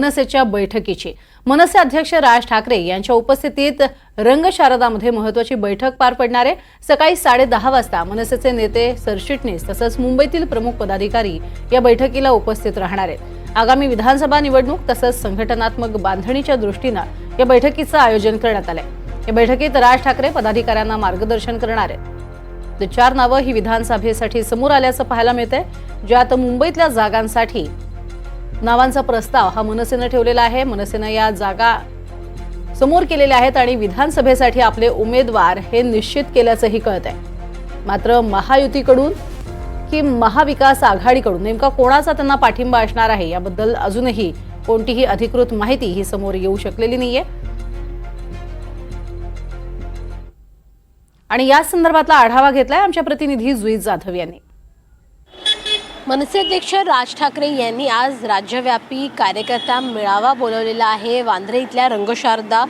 मनसेच्या बैठकीची. मनसे अध्यक्ष राज ठाकरे यांच्या उपस्थितीत रंगशारदामध्ये महत्वाची बैठक पार पडणार आहे. सकाळी साडे दहा वाजता मनसेचे नेते सरचिटणीस तसंच मुंबईतील प्रमुख पदाधिकारी या बैठकीला उपस्थित राहणार आहेत. आगामी विधानसभा निवडणूक तसंच संघटनात्मक बांधणीच्या दृष्टीनं या बैठकीचं आयोजन करण्यात आलंय. या बैठकीत राज ठाकरे पदाधिकाऱ्यांना मार्गदर्शन करणार आहेत. चार नावं ही विधानसभेसाठी समोर आल्याचं पाहायला मिळतंय. ज्यात मुंबईतल्या जागांसाठी नावांचा प्रस्ताव हा मनसेनं ठेवलेला आहे. मनसेनं या जागा समोर केलेल्या आहेत आणि विधानसभेसाठी आपले उमेदवार हे निश्चित केल्याचंही कळत आहे मात्र महायुतीकडून की महाविकास आघाडीकडून नेमका कोणाचा त्यांना पाठिंबा असणार आहे याबद्दल अजूनही कोणतीही अधिकृत माहिती ही समोर येऊ शकलेली नाहीये. आणि या संदर्भातला आढावा घेतलाय आमच्या प्रतिनिधी जुईत जाधव यांनी. मनसे अध्यक्ष राज ठाकरे यांनी आज राज्यव्यापी कार्यकर्ता मेळावा बोलवलेला आहे. वांद्रे इथल्या रंगशारदा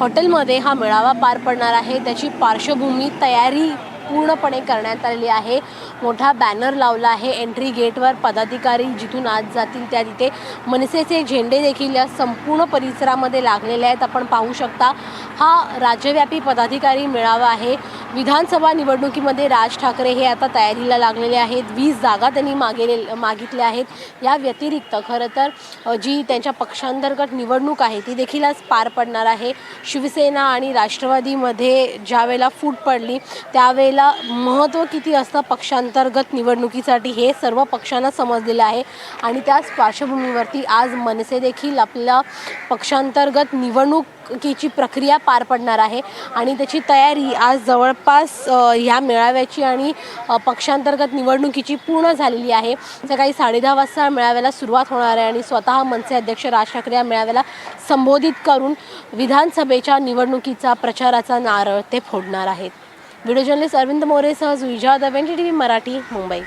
हॉटेलमध्ये हा मेळावा पार पडणार आहे. त्याची पार्श्वभूमी तयारी पूर्णपणे करण्यात आलेली आहे. मोठा बॅनर लावला आहे. एंट्री गेटवर पदाधिकारी जिथून आज जातील त्या तिथे. मनसेचे झेंडे देखील या संपूर्ण परिसरामध्ये लागलेले आहेत. आपण पाहू शकता हा राज्यव्यापी पदाधिकारी मेळावा आहे. विधानसभा निवडणुकीमध्ये राज ठाकरे हे आता तयारीला लागलेले आहेत. वीस जागा त्यांनी मागेले मागितल्या आहेत. या व्यतिरिक्त खरं तर जी त्यांच्या पक्षांतर्गत निवडणूक आहे ती देखील आज पार पडणार आहे. शिवसेना आणि राष्ट्रवादीमध्ये ज्यावेळेला फूट पडली त्यावेळेला महत्त्व किती असतं पक्षांतर्गत निवडणुकीसाठी हे सर्व पक्षांना समजलेलं आहे. आणि त्याच पार्श्वभूमीवरती आज मनसे देखील आपल्या पक्षांतर्गत निवडणूक निवडणुकीची प्रक्रिया पार पडणार आहे आणि त्याची तयारी आज जवळपास ह्या मेळाव्याची आणि पक्षांतर्गत निवडणुकीची पूर्ण झालेली आहे. सकाळी साडेदहा वाजता मेळाव्याला सुरुवात होणार आहे आणि स्वतः मनसे अध्यक्ष राज ठाकरे या मेळाव्याला संबोधित करून विधानसभेच्या निवडणुकीचा प्रचाराचा नारळ ते फोडणार आहेत. व्हिडिओ जर्नलिस्ट अरविंद मोरेसह जुईजा जाधव टी व्ही मराठी मुंबई.